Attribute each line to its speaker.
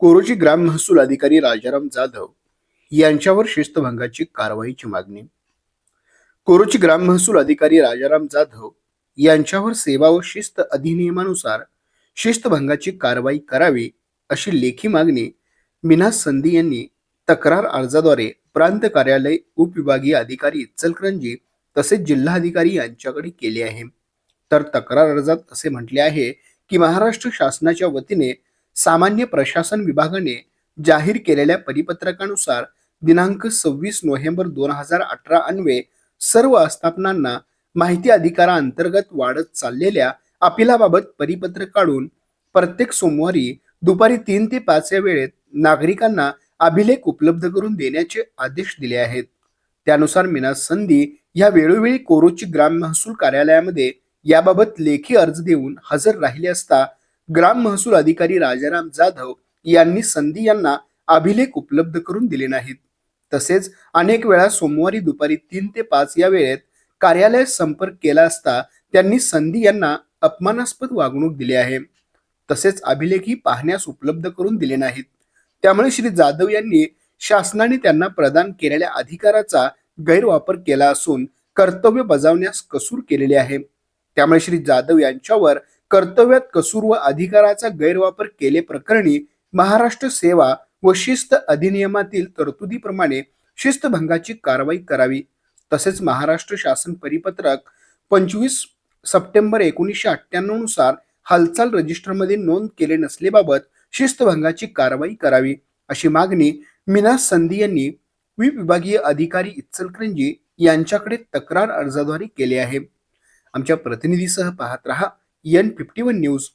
Speaker 1: कोरोची ग्राम महसूल अधिकारी राजाराम जाधव यांच्यावर शिस्तभंगाची कारवाईची मागणी. कोरोची ग्राम महसूल अधिकारी राजाराम जाधव यांच्यावर सेवा व शिस्त अधिनियमानुसार शिस्तभंगाची कारवाई करावी अशी लेखी मागणी मीना संधी यांनी तक्रार अर्जाद्वारे प्रांत कार्यालय उपविभागीय अधिकारी इचलकरंजी तसेच जिल्हाधिकारी यांच्याकडे केली आहे. तर तक्रार अर्जात असे म्हटले आहे की महाराष्ट्र शासनाच्या वतीने सामान्य प्रशासन विभागाने जाहीर केलेल्या परिपत्रकानुसार दिनांक सव्वीस नोव्हेंबर दोन हजार अठरा अन्वे सर्व आस्थापनांना माहिती अधिकाराअंतर्गत वाढत चाललेल्या अपिलाबाबत परिपत्रक काढून प्रत्येक सोमवारी दुपारी तीन ते पाच या वेळेत नागरिकांना अभिलेख उपलब्ध करून देण्याचे आदेश दिले आहेत. त्यानुसार मिनाज संधी या वेळोवेळी कोरोची ग्राम महसूल कार्यालयामध्ये याबाबत लेखी अर्ज देऊन हजर राहिले असता ग्राम महसूल अधिकारी राजाराम जाधव यांनी संधी यांना अभिलेख उपलब्ध करून दिले नाहीत. तसेच अनेक वेळा सोमवारी दुपारी तीन ते पाच या वेळेत कार्यालयात संपर्क केला असता त्यांनी संधी यांना अपमानास्पद वागणूक दिली आहे. तसेच अभिलेखही पाहण्यास उपलब्ध करून दिले नाहीत. त्यामुळे श्री जाधव यांनी शासनाने त्यांना प्रदान केलेल्या अधिकाराचा गैरवापर केला असून कर्तव्य बजावण्यास कसूर केलेले आहे. त्यामुळे श्री जाधव यांच्यावर कर्तव्यात कसूर व अधिकाराचा गैरवापर केले प्रकरणी महाराष्ट्र सेवा व शिस्त अधिनियमातील तरतुदीप्रमाणे शिस्तभंगाची कारवाई करावी. तसेच महाराष्ट्र शासन परिपत्रक पंचवीस सप्टेंबर एकोणीसशे अठ्ठ्याण्णवनुसार हालचाल रजिस्टरमध्ये नोंद केले नसलेबाबत शिस्तभंगाची कारवाई करावी अशी मागणी मीना संधी यांनी विभागीय अधिकारी इचलकरंजी यांच्याकडे तक्रार अर्जाद्वारे केली आहे. आमच्या प्रतिनिधीसह पाहत रहा एन फिफ्टी वन न्यूज